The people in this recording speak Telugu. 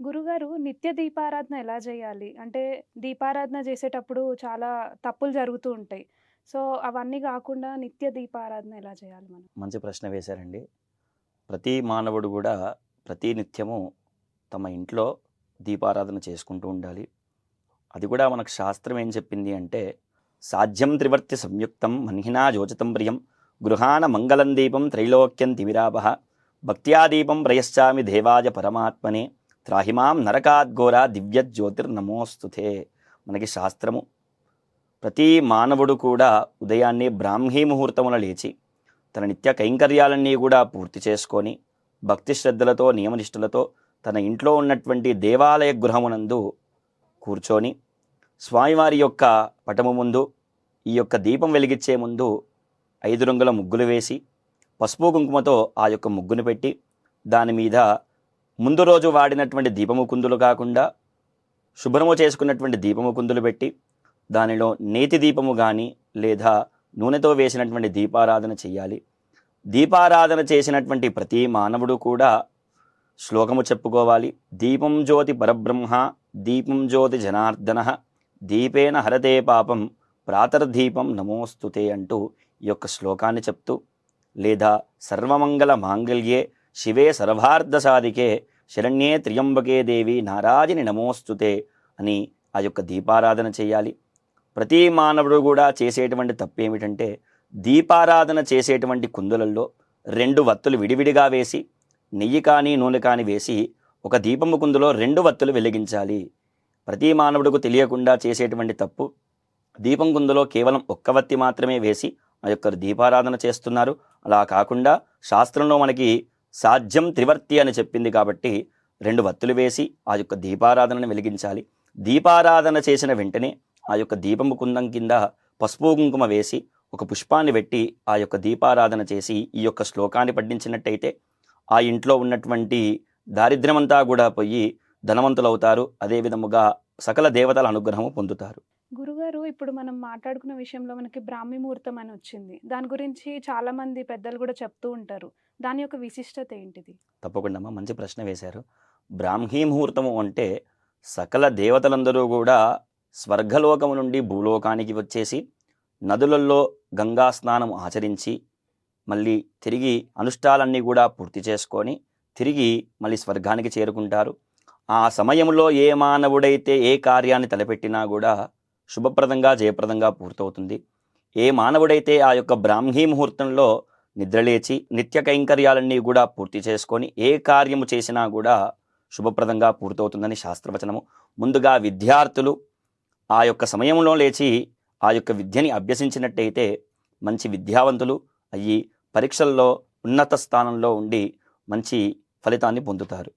గురుగారు నిత్య దీపారాధన ఎలా చేయాలి? అంటే దీపారాధన చేసేటప్పుడు చాలా తప్పులు జరుగుతూ ఉంటాయి. సో, అవన్నీ కాకుండా నిత్య దీపారాధన ఎలా చేయాలి మనం? మంచి ప్రశ్న వేశారండి. ప్రతి మానవుడు కూడా ప్రతి నిత్యము తమ ఇంట్లో దీపారాధన చేసుకుంటూ ఉండాలి. అది కూడా మనకు శాస్త్రం ఏం చెప్పింది అంటే, సాధ్యం త్రివర్తి సంయుక్తం మన్హినా యోచితం ప్రియం గృహాన మంగళం దీపం త్రైలోక్యం తిమిరాపహ భక్త్యా దీపం ప్రయశ్చామి దేవాయ పరమాత్మనే త్రాహిమాం నరకాద్ఘోర దివ్యజ్యోతిర్నమోస్తుతే మనకి శాస్త్రము. ప్రతి మానవుడు కూడా ఉదయాన్నే బ్రాహ్మీ ముహూర్తమున లేచి తన నిత్య కైంకర్యాలన్నీ కూడా పూర్తి చేసుకొని భక్తి శ్రద్ధలతో నియమనిష్ఠులతో తన ఇంట్లో ఉన్నటువంటి దేవాలయ గృహమునందు కూర్చొని స్వామివారి యొక్క పటము ముందు ఈ యొక్క దీపం వెలిగించే ముందు ఐదు రంగుల ముగ్గులు వేసి పసుపు కుంకుమతో ఆ యొక్క ముగ్గును పెట్టి దాని మీద ముందు రోజు వాడినటువంటి దీపము కుందులు కాకుండా శుభ్రము చేసుకున్నటువంటి దీపము కుందులు పెట్టి దానిలో నేతి దీపము కానీ లేదా నూనెతో వేసినటువంటి దీపారాధన చేయాలి దీపారాధన చేసినటువంటి ప్రతి మానవుడు కూడా శ్లోకము చెప్పుకోవాలి. దీపం జ్యోతి పరబ్రహ్మ దీపం జ్యోతి జనార్దన దీపేన హరతే పాపం ప్రాతర్దీపం నమోస్తుతే అంటూ ఈ యొక్క శ్లోకాన్ని చెప్తూ లేదా సర్వమంగళ మాంగళ్యే శివే సర్వార్థ సాధికే శరణ్యే త్రియంబకే దేవి నారాజిని నమోస్తుతే అని ఆ యొక్క దీపారాధన చేయాలి. ప్రతి మానవుడు కూడా చేసేటువంటి తప్పు ఏమిటంటే దీపారాధన చేసేటువంటి కుందులలో రెండు వత్తులు విడివిడిగా వేసి నెయ్యి కానీ నూనె కానీ వేసి ఒక దీపము కుందులో రెండు వత్తులు వెలిగించాలి. ప్రతి మానవుడికి తెలియకుండా చేసేటువంటి తప్పు దీపం కుందులో కేవలం ఒక్క వత్తి మాత్రమే వేసి ఆ యొక్క దీపారాధన చేస్తున్నారు. అలా కాకుండా శాస్త్రంలో మనకి సాధ్యం త్రివర్తి అని చెప్పింది కాబట్టి రెండు వత్తులు వేసి ఆ యొక్క దీపారాధనను వెలిగించాలి. దీపారాధన చేసిన వెంటనే ఆ యొక్క దీపము కుందం కింద పసుపు కుంకుమ వేసి ఒక పుష్పాన్ని పెట్టి ఆ యొక్క దీపారాధన చేసి ఈ యొక్క శ్లోకాన్ని పఠించినట్టయితే ఆ ఇంట్లో ఉన్నటువంటి దారిద్ర్యమంతా కూడా పోయి ధనవంతులవుతారు. అదేవిధముగా సకల దేవతల అనుగ్రహము పొందుతారు. ఇప్పుడు మనం మాట్లాడుకున్న విషయంలో మనకి బ్రాహ్మీ ముహూర్తం అని వచ్చింది. దాని గురించి చాలా మంది పెద్దలు కూడా చెప్తూ ఉంటారు. దాని యొక్క విశిష్టత ఏంటిది? తప్పకుండా మంచి ప్రశ్న వేశారు బ్రాహ్మీ ముహూర్తము అంటే సకల దేవతలందరూ కూడా స్వర్గలోకము నుండి భూలోకానికి వచ్చేసి నదులలో గంగా స్నానం ఆచరించి మళ్ళీ తిరిగి అనుష్ఠాలన్నీ కూడా పూర్తి చేసుకొని తిరిగి మళ్ళీ స్వర్గానికి చేరుకుంటారు ఆ సమయంలో ఏ మానవుడైతే ఏ కార్యాన్ని తలపెట్టినా కూడా శుభప్రదంగా జయప్రదంగా పూర్తవుతుంది. ఏ మానవుడైతే ఆ యొక్క బ్రాహ్మీ ముహూర్తంలో నిద్రలేచి నిత్య కైంకర్యాలన్నీ కూడా పూర్తి చేసుకొని ఏ కార్యము చేసినా కూడా శుభప్రదంగా పూర్తవుతుందని శాస్త్రవచనము. ముందుగా విద్యార్థులు ఆ యొక్క సమయంలో లేచి ఆ యొక్క విద్యని అభ్యసించినట్టయితే మంచి విద్యావంతులు అయ్యి పరీక్షల్లో ఉన్నత స్థానంలో ఉండి మంచి ఫలితాన్ని పొందుతారు.